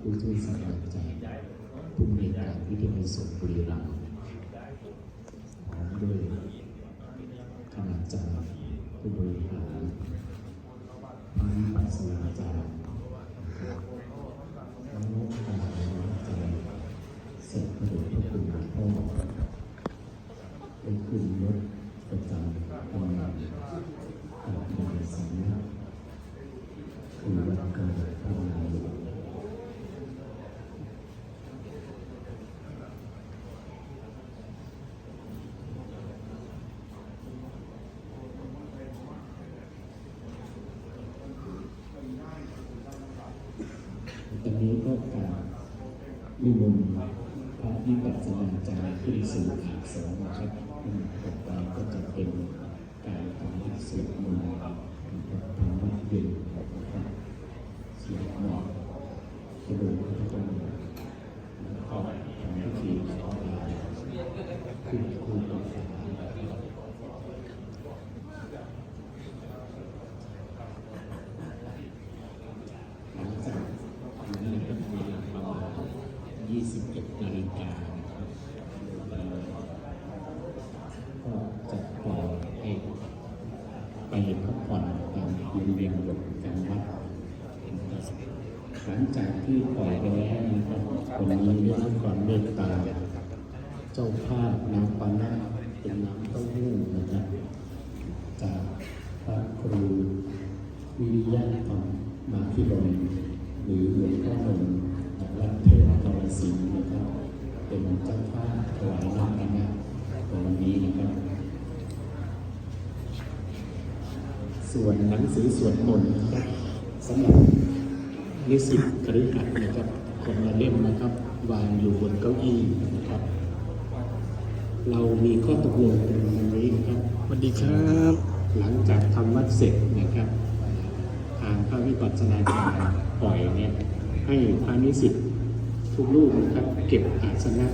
ผู้ช่วยศาสตราจารย์ผู้บริการวิทยาลัยสงฆ์บุรีรัมย์พร้อมด้วยคณาจารย์ผู้บริหารพระปัสนาจารย์น้องนกาอาจารย์เสร็จพระเดชพระคุณหลวงพ่อได้ขึ้นรถประจำตำแหน่งกับนายสำนัคือวันเกิดพระนายหลวง ตอนนี้ก็การนิมนต์พระวิปัสสนาจารย์ขึ้นสู่ขาสองนะครับต่อไปก็จะเป็นการทำพิธีสวดมนต์นะครับทำวัดเย็นนะครับสวดมนต์กระดูกพระพุทธองค์แล้วก็ทำพิธีขอลาขึ้นคู่ต่อฟ้าหลังจากนั้นก็มีเวลาประมาณ21 นาฬิกานะครับเอ่อก็จะปล่อยให้ไปพักผ่อนตามบริเวณบทการวัดหลังจากที่ปล่อยไปแล้วนะครับวันนี้ได้รับความเมตตาเจ้าภาพน้ำปานะเป็นน้ำเต้าหู้นะครับจากพระครูวิริยะธรรมมาพิรมหรือหลวงพ่อนมวัดเทพกรสินธุ์นะครับ เป็นเจ้าภาพถวายน้ำปานะในวันนี้นะครับ ส่วนหนังสือสวดมนต์นะครับสำหรับนิสิตคฤหัสถ์นะครับคนละเล่มนะครับ วางอยู่บนเก้าอี้นะครับ เรามีข้อตกลงกันวันนี้นะครับสวัสดีครับ หลังจากทำวัดเสร็จนะครับ ทางพระวิปัสสนาจารย์ปล่อยเนี่ยให้พระนิสิตทุกรูปนะครับ เก็บอาสนะ